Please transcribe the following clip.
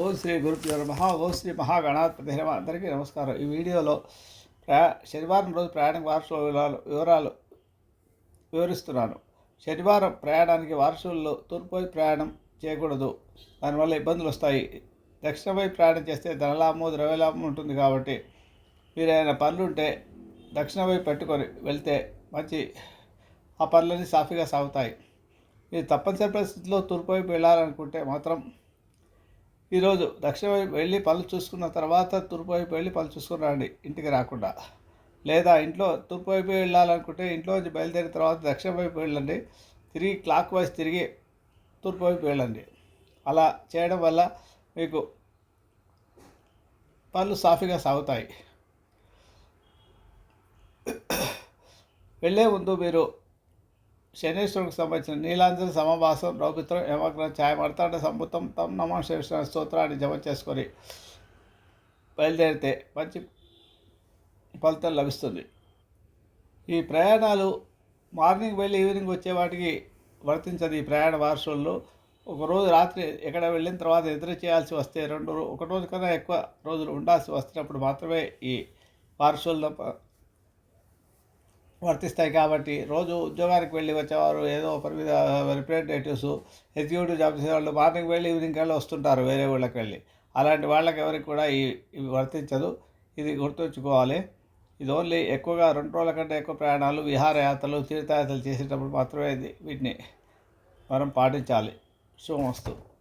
ఓం శ్రీ గురుభ్యో నమ ఓం శ్రీ మహాగణాధిపతి నమ అందరికీ నమస్కారం. ఈ వీడియోలో ప్రయా శనివారం రోజు ప్రయాణం వార్షిక వివరాలు వివరాలు వివరిస్తున్నాను. శనివారం ప్రయాణానికి వారసుల్లో తూర్పు ప్రయాణం చేయకూడదు. దానివల్ల ఇబ్బందులు వస్తాయి. దక్షిణ ప్రయాణం చేస్తే ధనలాభము ద్రవ్యలాభం ఉంటుంది కాబట్టి మీరు ఏదైనా పనులుంటే దక్షిణ పెట్టుకొని వెళ్తే మంచి ఆ పనులన్నీ సాఫీగా సాగుతాయి. మీరు తప్పనిసరి పరిస్థితుల్లో తూర్పు వైపు వెళ్ళాలనుకుంటే మాత్రం ఈరోజు దక్షిణ వైపు వెళ్ళి పనులు చూసుకున్న తర్వాత తూర్పు వైపు వెళ్ళి పనులు చూసుకుని రండి ఇంటికి రాకుండా. లేదా ఇంట్లో తూర్పు వైపు వెళ్ళాలనుకుంటే ఇంట్లో నుంచి బయలుదేరిన తర్వాత దక్షిణ వైపు వెళ్ళండి తిరిగి క్లాక్ వైజ్ తిరిగి తూర్పు వైపు వెళ్ళండి. అలా చేయడం వల్ల మీకు పనులు సాఫీగా సాగుతాయి. వెళ్ళే ముందు మీరు శనేశ్వరునికి సంబంధించిన నీలాంజన సమవాసం రౌపిత్రం యమగ్రం ఛాయ సంబుతం తమ్ నమ శేష స్తోత్రాన్ని జమ చేసుకొని బయలుదేరితే మంచి ఫలితం లభిస్తుంది. ఈ ప్రయాణాలు మార్నింగ్ వెళ్ళి ఈవినింగ్ వచ్చే వాటికి వర్తించదు ఈ ప్రయాణ వారసుల్లో. ఒకరోజు రాత్రి ఎక్కడ వెళ్ళిన తర్వాత నిద్ర చేయాల్సి వస్తే రెండు ఒక రోజు కన్నా ఎక్కువ రోజులు ఉండాల్సి వస్తున్నప్పుడు మాత్రమే ఈ వారసుల్లో వర్తిస్తాయి కాబట్టి రోజు ఉద్యోగానికి వెళ్ళి వచ్చేవారు ఏదో పని మీద రిప్రజెంటేటివ్స్ ఎగ్జిక్యూటివ్ జాబ్ చేసేవాళ్ళు మార్నింగ్ వెళ్ళి ఈవినింగ్ వెళ్ళి వస్తుంటారు వేరే ఊళ్ళకి వెళ్ళి. అలాంటి వాళ్ళకి ఎవరికి కూడా ఈ ఇవి వర్తించదు. ఇది గుర్తుంచుకోవాలి. ఇది ఓన్లీ ఎక్కువగా రెండు రోజుల కంటే ఎక్కువ ప్రయాణాలు విహారయాత్రలు తీర్థయాత్రలు చేసేటప్పుడు మాత్రమే ఇది వీటిని మనం పాటించాలి. శుభమస్తు.